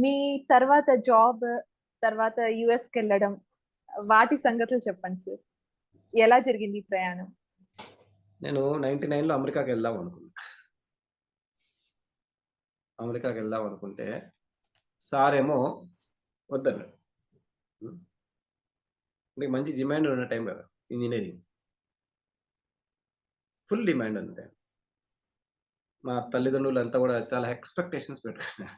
మీ తర్వాత జాబ్ తర్వాత యుఎస్కి వెళ్ళడం వాటి సంగతులు చెప్పండి సార్. ఎలా జరిగింది ప్రయాణం? నేను నైన్టీ నైన్లో అమెరికాకి వెళ్దాం అనుకున్నా. అమెరికాకి వెళ్దాం అనుకుంటే సార్ ఏమో వద్దన్నాడు నీకు మంచి డిమాండ్ ఉన్న టైం కదా ఇంజనీరింగ్. ఫుల్ డిమాండ్ ఉంది మా తల్లిదండ్రులు అంతా కూడా చాలా ఎక్స్పెక్టేషన్స్ పెట్టుకున్నారు.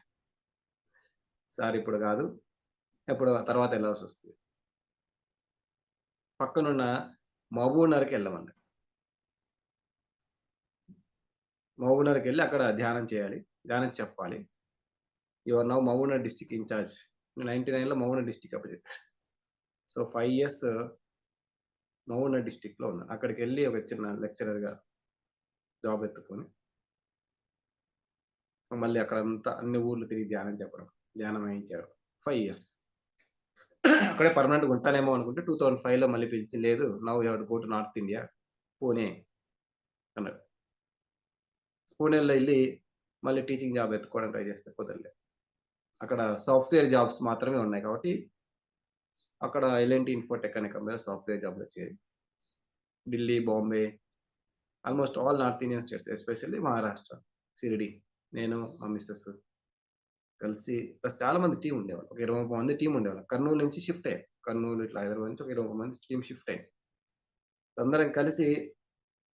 సార్ ఇప్పుడు కాదు. ఎప్పుడు తర్వాత వెళ్ళాల్సి వస్తుంది. పక్కనున్న మహబూబ్నగర్కి వెళ్ళమన్నారు మహబూబ్నగర్కి వెళ్ళి అక్కడ ధ్యానం చేయాలి. ధ్యానం చెప్పాలి. Your now Mahabubnagar district incharge ninety నైన్లో మహబూబ్నగర్ డిస్టిక్ అప్పుడు చెప్పాడు సో ఫైవ్ ఇయర్స్ మహబూబ్నగర్ డిస్టిక్లో ఉన్నాను. అక్కడికి వెళ్ళి ఒక చిన్న లెక్చరర్గా జాబ్ ఎత్తుకొని మళ్ళీ అక్కడ అంతా అన్ని ఊర్లు తిరిగి ధ్యానం చెప్పడం. ధ్యానం వేయించాడు ఫైవ్ ఇయర్స్ అక్కడే పర్మనెంట్గా ఉంటానేమో అనుకుంటే టూ థౌజండ్ ఫైవ్లో మళ్ళీ పిలిచి లేదు now you go to north India Pune అన్నాడు. పూణేలో వెళ్ళి మళ్ళీ టీచింగ్ జాబ్ ఎత్తుకోవడం ట్రై చేస్తే కుదరలేదు అక్కడ సాఫ్ట్వేర్ జాబ్స్ మాత్రమే ఉన్నాయి కాబట్టి అక్కడ ఎల్ఎన్టీ ఇన్ఫోటెక్ అనే కంపెనీలో సాఫ్ట్వేర్ జాబ్లు వచ్చేది Delhi Bombay almost all north Indian states especially Maharashtra Shirdi నేను మా మిస్సెస్ కలిసి ప్లస్ చాలా మంది టీం ఉండేవాళ్ళు. ఒక ఇరవై మంది టీం ఉండేవాళ్ళు. కర్నూలు నుంచి షిఫ్ట్ అయ్యాం. కర్నూలు ఇట్లా హైదరాబాద్ నుంచి ఒక ఇరవై మంది టీం షిఫ్ట్ అయ్యాం. అందరం కలిసి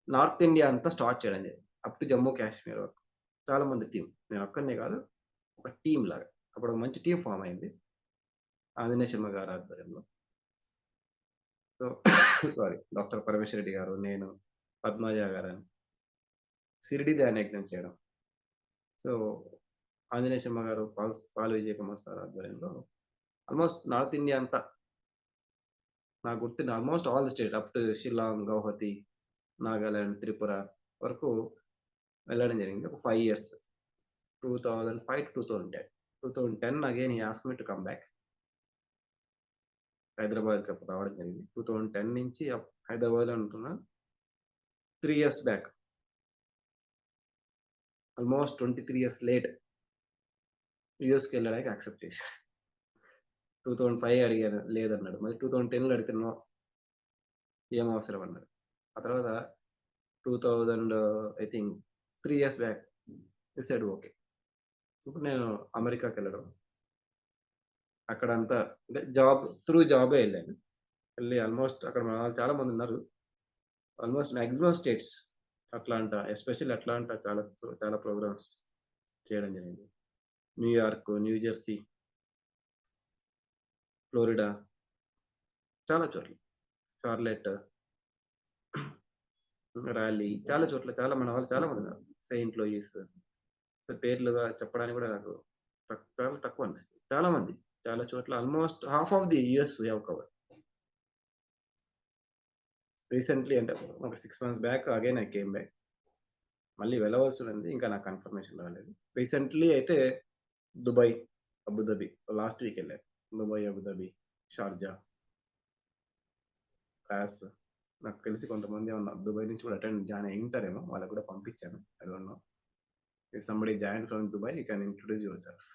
నార్త్ ఇండియా అంతా స్టార్ట్ చేయడం జరిగింది. అప్ టు జమ్మూ కాశ్మీర్ వరకు. చాలా మంది టీం నేను ఒక్కనే కాదు ఒక టీం లాగా. అప్పుడు ఒక మంచి టీం ఫామ్ అయింది. ఆంజనేయ శర్మ గారి ఆధ్వర్యంలో. So sorry doctor Parameswara Reddy గారు నేను పద్మజ గారు అని. సిరిడి ధ్యాన యజ్ఞం చేయడం. సో ఆంజనేయ శర్మ గారు పాల్ పాల్ విజయ్ కుమార్ సార్ ఆధ్వర్యంలో ఆల్మోస్ట్ నార్త్ ఇండియా అంతా నాకు గుర్తున్న almost all the state up to Shillong Guwahati Nagaland Tripura వరకు వెళ్ళడం జరిగింది. ఒక five years two thousand five two thousand ten two thousand ten again ఈ ఆస్క్ టు కమ్ బ్యాక్ హైదరాబాద్కి రావడం జరిగింది. టూ థౌజండ్ టెన్ నుంచి అప్- హైదరాబాద్లో ఉంటున్నా three years back almost twenty three years late యూఎస్కి వెళ్ళడానికి యాక్సెప్ట్ చేశాడు. టూ థౌజండ్ ఫైవ్ అడిగాను లేదన్నాడు. మళ్ళీ టూ థౌజండ్ టెన్లో అడుగుతున్నావు ఏం అవసరం అన్నాడు. ఆ తర్వాత two thousand I think three years back decide okay. ఇప్పుడు నేను అమెరికాకి వెళ్ళడం. అక్కడంతా అంటే జాబ్ త్రూ జాబే వెళ్ళాను. వెళ్ళి ఆల్మోస్ట్ అక్కడ మన వాళ్ళు చాలా మంది ఉన్నారు. Almost maximum states Atlanta especially Atlanta చాలా చాలా ప్రోగ్రామ్స్ చేయడం జరిగింది. న్యూయార్క్ న్యూ జెర్సీ ఫ్లోరిడా చాలా చోట్ల. చార్లెట్ ర్యాలీ చాలా చోట్ల చాలా మన వాళ్ళు చాలా మంది ఉన్నారు. సెయింట్ లూయిస్ సో పేర్లుగా చెప్పడానికి కూడా నాకు చాలా తక్కువ అనిపిస్తుంది. చాలా మంది చాలా చోట్ల almost half of the US have cover recently అంటే ఒక six months back again I came back మళ్ళీ వెళ్ళవలసి ఉంది ఇంకా నాకు కన్ఫర్మేషన్ రాలేదు. రీసెంట్లీ అయితే Dubai Abu Dhabi last week వెళ్ళాను Dubai Abu Dhabi Sharjah class నాకు తెలిసి కొంతమంది ఉన్నారు దుబాయ్ నుంచి కూడా అటెండ్ జాయిన్ అయి ఉంటారేమో కూడా పంపించాను. I don't know somebody join from Dubai you can introduce yourself